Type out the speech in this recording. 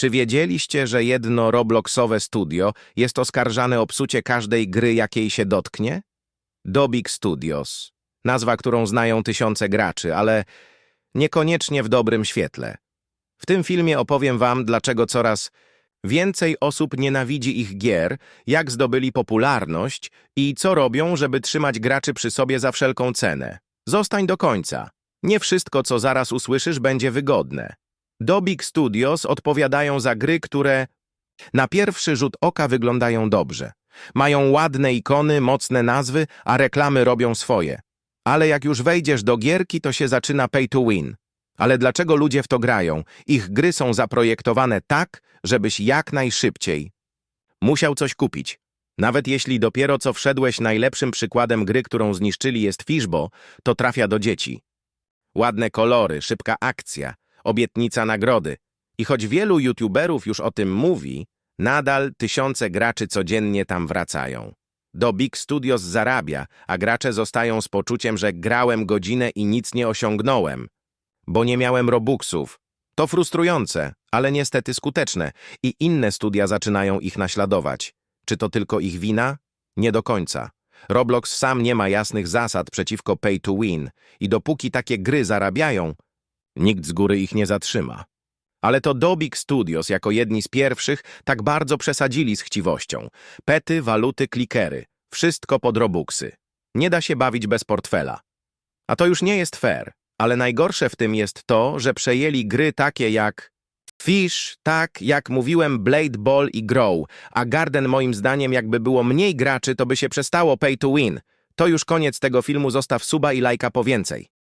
Czy wiedzieliście, że jedno Robloxowe studio jest oskarżane o psucie każdej gry, jakiej się dotknie? Dobik Studios. Nazwa, którą znają tysiące graczy, ale niekoniecznie w dobrym świetle. W tym filmie opowiem wam, dlaczego coraz więcej osób nienawidzi ich gier, jak zdobyli popularność i co robią, żeby trzymać graczy przy sobie za wszelką cenę. Zostań do końca. Nie wszystko, co zaraz usłyszysz, będzie wygodne. Dobik Studios odpowiadają za gry, które na pierwszy rzut oka wyglądają dobrze. Mają ładne ikony, mocne nazwy, a reklamy robią swoje. Ale jak już wejdziesz do gierki, to się zaczyna pay to win. Ale dlaczego ludzie w to grają? Ich gry są zaprojektowane tak, żebyś jak najszybciej musiał coś kupić. Nawet jeśli dopiero co wszedłeś najlepszym przykładem gry, którą zniszczyli jest Fishbo, to trafia do dzieci. Ładne kolory, szybka akcja, obietnica nagrody. I choć wielu youtuberów już o tym mówi, nadal tysiące graczy codziennie tam wracają. Do Big Studios zarabia, a gracze zostają z poczuciem, że grałem godzinę i nic nie osiągnąłem, bo nie miałem robuxów. To frustrujące, ale niestety skuteczne i inne studia zaczynają ich naśladować. Czy to tylko ich wina? Nie do końca. Roblox sam nie ma jasnych zasad przeciwko pay to win i dopóki takie gry zarabiają, nikt z góry ich nie zatrzyma. Ale to Dobik Studios jako jedni z pierwszych tak bardzo przesadzili z chciwością. Pety, waluty, klikery. Wszystko pod robuxy. Nie da się bawić bez portfela. A to już nie jest fair, ale najgorsze w tym jest to, że przejęli gry takie jak Fish, tak, jak mówiłem, Blade Ball i Grow, a Garden moim zdaniem jakby było mniej graczy, to by się przestało pay to win. To już koniec tego filmu, zostaw suba i lajka po więcej.